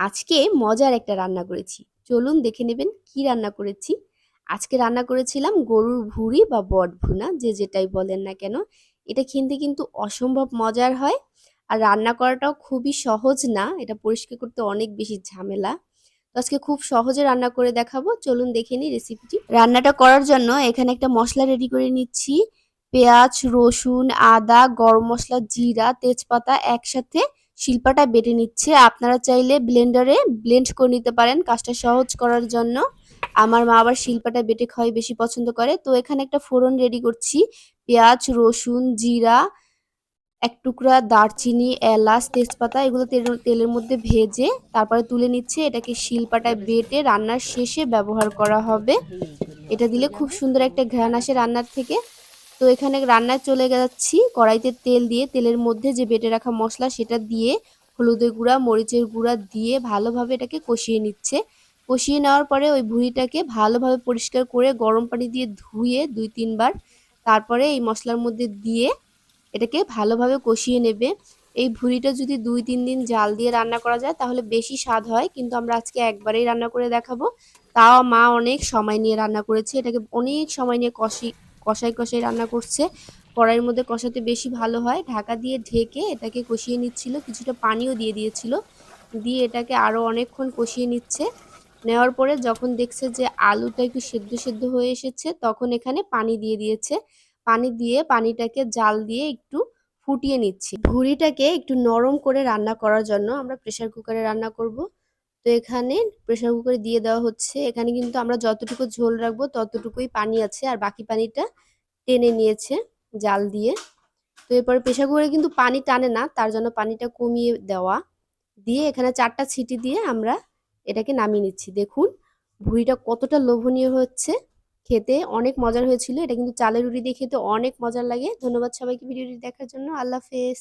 আজকে মজার একটা রান্না করেছি। চলুন দেখে নেবেন কি রান্না করেছি। আজকে রান্না করেছিলাম গরুর ভুঁড়ি বা বট ভুনা, যে যেটাই বলেন না কেন। এটা খেতে কিন্তু অসম্ভব মজার হয় আর রান্না করাটাও খুবই সহজ না, এটা পরিষ্কার করতে অনেক বেশি ঝামেলা। তো আজকে খুব সহজে রান্না করে দেখাবো, চলুন দেখে নিই রেসিপিটি রান্নাটা করার জন্য এখানে একটা মশলা রেডি করে নিচ্ছি। পেঁয়াজ, রসুন, আদা, গরম মশলা, জিরা, তেজপাতা একসাথে শিল্পাটা বেটে নিচ্ছে। আপনারা চাইলে ব্লেন্ডারে ব্লেন্ড করে নিতে পারেন কাজটা সহজ করার জন্য। আমার মা আবার শিল্পাটা বেটে খাওয়াই বেশি পছন্দ করে। তো এখানে একটা ফোড়ন রেডি করছি। পেঁয়াজ, রসুন, জিরা, এক টুকরা দারচিনি, এলাচ, তেজপাতা, এগুলো তেল- তেলের মধ্যে ভেজে তারপরে তুলে নিচ্ছে। এটাকে শিলপাটায় বেটে রান্নার শেষে ব্যবহার করা হবে। এটা দিলে খুব সুন্দর একটা ঘ্রাণ আসে রান্নার থেকে। তো এখানে রান্নায় চলে যাচ্ছি। কড়াইতে তেল দিয়ে তেলের মধ্যে যে বেটে রাখা মশলা সেটা দিয়ে হলুদের গুঁড়া, মরিচের গুঁড়া দিয়ে ভালোভাবে এটাকে কষিয়ে নিচ্ছে। কষিয়ে নেওয়ার পরে ওই ভুঁড়িটাকে ভালোভাবে পরিষ্কার করে গরম পানি দিয়ে ধুয়ে দুই তিনবার তারপরে এই মশলার মধ্যে দিয়ে এটাকে ভালোভাবে কষিয়ে নেবে। এই ভুঁড়িটা যদি দুই তিন দিন জাল দিয়ে রান্না করা যায় তাহলে বেশি স্বাদ হয়, কিন্তু আমরা আজকে একবারেই রান্না করে দেখাবো। তাও মা অনেক সময় নিয়ে রান্না করেছে, এটাকে অনেক সময় নিয়ে কষি কষাই কষাই রান্না করছে। কড়াইয়ের মধ্যে কষাতে বেশি ভালো হয়। ঢাকা দিয়ে ঢেকে এটাকে কষিয়ে নিচ্ছিল। কিছুটা পানিও দিয়ে দিয়েছিল। দিয়ে এটাকে আরও অনেকক্ষণ কষিয়ে নিচ্ছে। নেওয়ার পরে যখন দেখছে যে আলুটা একটু সেদ্ধ সেদ্ধ হয়ে এসেছে, তখন এখানে পানি দিয়ে দিয়েছে। পানি দিয়ে পানিটাকে জাল দিয়ে একটু ফুটিয়ে নিচ্ছি। ভুঁড়িটাকে একটু নরম করে রান্না করার জন্য আমরা প্রেসার কুকারে রান্না করব। তো এখানে প্রেসার কুকারে দিয়ে দেওয়া হচ্ছে। এখানে কিন্তু আমরা যতটুকু ঝোল রাখব ততটুকুই পানি আছে আর বাকি পানিটা টেনে নিয়েছে জাল দিয়ে। তো এরপরে প্রেসার কুকারে কিন্তু পানি টানে না, তার জন্য পানিটা কমিয়ে দেওয়া। দিয়ে এখানে চারটা ছিটি দিয়ে আমরা এটাকে নামিয়ে নিচ্ছি। দেখুন, ভুঁড়িটা কতটা লোভনীয় হচ্ছে। খেতে অনেক মজার হয়েছিল। এটা কিন্তু চালের রুটি দিয়ে খেতে অনেক মজার লাগে। ধন্যবাদ সবাইকে ভিডিওটি দেখার জন্য। আল্লাহ হাফেজ।